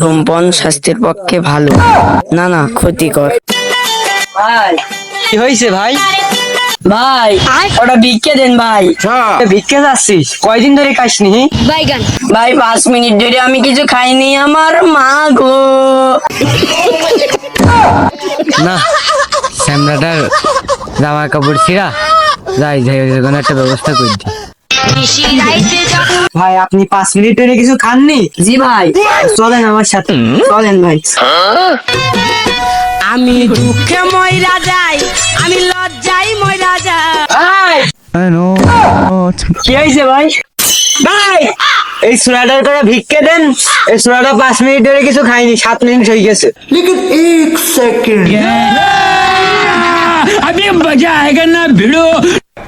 ধূমপান স্বাস্থ্যের পক্ষে ভালো। না না ক্ষতিকর। ভাই। কি হয়েছে ভাই? ভাই ওটা ভিক্ষে দেন ভাই। ভিক্ষে যাচ্ছিস? কয়দিন ধরে খাসনি বাইগান। ভাই পাঁচ মিনিট ধরে আমি কিছু খাইনি আমার মা গো। না শ্যামলাটার জামা কাপড় ছিঁড়া। যাই যাই ওই কোনো একটা ব্যবস্থা করে দি ভাই আপনি পাঁচ মিনিট ধরে কিছু খাননি জি ভাই চলেন আমার সাথে চলেন ভাই আমি দুঃখে ময়রা যাই আমি লজ্জাই ময়রা যাই কি হয়েছে ভাই ভাই এই সোনাটার করে ভিক্ষে দেন এই সোনাটা পাঁচ মিনিট ধরে কিছু খাইনি সাত মিনিট হয়ে গেছে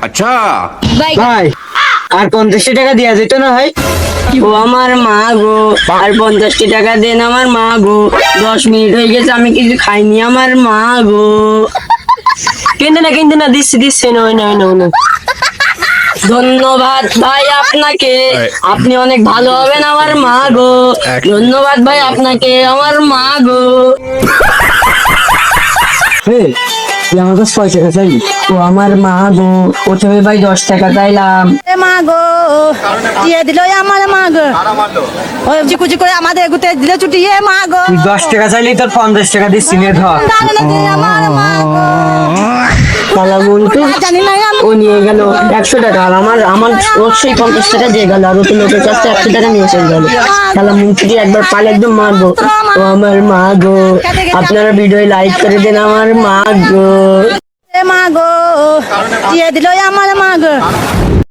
अच्छा বাইগান ভাই আর পঞ্চাশটি টাকা দেওয়া যেত না ভাই? ও আমার মা গো। আর পঞ্চাশটি টাকা দেন আমার মা গো। দশ মিনিট হয়ে গেছে আমি কিছু খাইনি আমার মা গো। কিনতে না কিনতে না দিচ্ছি দিচ্ছি নয় নয় নয় নয় ধন্যবাদ ভাই আপনাকে। আপনি অনেক ভালো হবেন আমার মা গো। ধন্যবাদ ভাই আপনাকে আমার মা গো। আমার কাছে পয়সা চাই ও আমার মা গো প্রথমে ভাই দশ টাকা চাইলাম। এ মা গো দিয়ে দিল আমার মা গো। ওই চিকু করে আমাদের গুতে দিলে ছুটি এ মা গো। দশ টাকা চাইলেই তোর পঞ্চাশ টাকা দিচ্ছি নে ধর আমার মা গো। তালা মন্টু ও নিয়ে গেল একশো টাকা আর আমার আমার অবশ্যই পঞ্চাশ টাকা দিয়ে গেল আর ওকে লোকের কাছে একশো টাকা নিয়ে চলে গেল। তাহলে মুন্সিটি একবার পালে একদম মারবো। ও আমার মা গো। আপনারা ভিডিও লাইক করে দেন আমার মা গো। মা গো দিয়ে দিল আমার মা গো।